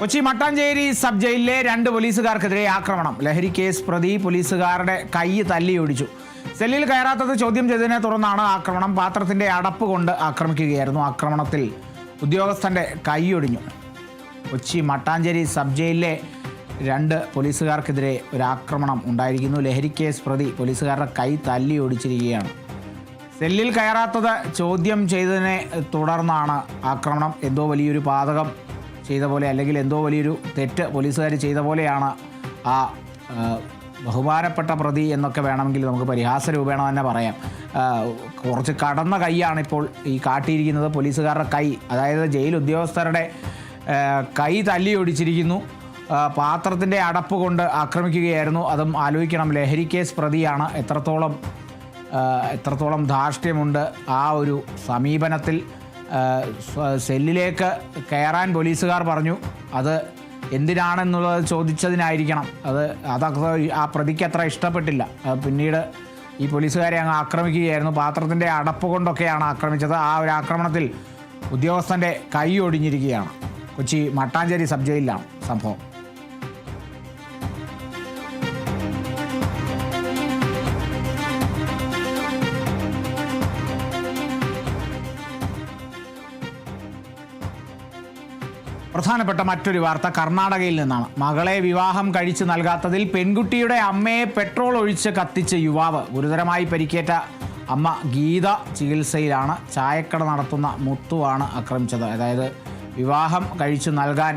Kochi Mattancherry sub ജയിലിലെ രണ്ട് പോലീസുകാർക്കെതിരെ ആക്രമണം. ലഹരി കേസ് പ്രതി പോലീസുകാരുടെ കൈ തല്ലിയൊടിച്ചു സെല്ലിൽ കയറാത്തത് ചോദ്യം ചെയ്തതിനെ തുടർന്നാണ് ആക്രമണം. പാത്രത്തിന്റെ അടപ്പ് കൊണ്ട് ആക്രമിക്കുകയായിരുന്നു. ആക്രമണത്തിൽ ഉദ്യോഗസ്ഥന്റെ കൈയൊടിഞ്ഞു കൊച്ചി മട്ടാഞ്ചേരി സബ് ജയിലിലെ രണ്ട് പോലീസുകാർക്കെതിരെ ഒരു ആക്രമണം ഉണ്ടായിരിക്കുന്നു. ലഹരി കേസ് പ്രതി പോലീസുകാരുടെ കൈ തല്ലി ഒടിച്ചിരിക്കുകയാണ്. സെല്ലിൽ കയറാത്തത് ചോദ്യം ചെയ്തതിനെ തുടർന്നാണ് ആക്രമണം. എന്തോ വലിയൊരു പാതകം ചെയ്ത പോലെ അല്ലെങ്കിൽ എന്തോ വലിയൊരു തെറ്റ് പോലീസുകാർ ചെയ്ത പോലെയാണ് ആ ബഹുമാനപ്പെട്ട പ്രതി എന്നൊക്കെ വേണമെങ്കിൽ നമുക്ക് പരിഹാസ രൂപേണ തന്നെ പറയാം. കുറച്ച് കടന്ന കൈയാണിപ്പോൾ ഈ കാട്ടിയിരിക്കുന്നത് പോലീസുകാരുടെ കൈ. അതായത് ജയിൽ ഉദ്യോഗസ്ഥരുടെ കൈ തല്ലി ഒടിച്ചിരിക്കുന്നു. പാത്രത്തിന്റെ അടപ്പ് കൊണ്ട് ആക്രമിക്കുകയായിരുന്നു. അതും ആലോചിക്കണം ലഹരി കേസ് പ്രതിയാണ്. എത്രത്തോളം എത്രത്തോളം ധാർഷ്ട്യമുണ്ട് ആ ഒരു സമീപനത്തിൽ. സെല്ലിലേക്ക് കയറാൻ പോലീസുകാർ പറഞ്ഞു അത് എന്തിനാണെന്നുള്ളത് ചോദിച്ചതിനായിരിക്കണം. അത് അതൊക്കെ ആ പ്രതിക്ക് അത്ര ഇഷ്ടപ്പെട്ടില്ല. പിന്നീട് ഈ പോലീസുകാരെ അങ്ങ് ആക്രമിക്കുകയായിരുന്നു. പാത്രത്തിന്റെ അടപ്പ് കൊണ്ടൊക്കെയാണ് ആക്രമിച്ചത്. ആ ഒരു ആക്രമണത്തിൽ ഉദ്യോഗസ്ഥന്റെ കൈ ഒടിഞ്ഞിരിക്കുകയാണ്. കൊച്ചി മട്ടാഞ്ചേരി സബ് ജയിലിലാണ് സംഭവം. പ്രധാനപ്പെട്ട മറ്റൊരു വാർത്ത കർണാടകയിൽ നിന്നാണ്. മകളെ വിവാഹം കഴിച്ചു നൽകാത്തതിൽ പെൺകുട്ടിയുടെ അമ്മയെ പെട്രോൾ ഒഴിച്ച് കത്തിച്ച യുവാവ് ഗുരുതരമായി പരിക്കേറ്റ അമ്മ ഗീത ചികിത്സയിലാണ്. ചായക്കട നടത്തുന്ന മുത്തുവാണ് ആക്രമിച്ചത് അതായത് വിവാഹം കഴിച്ചു നൽകാൻ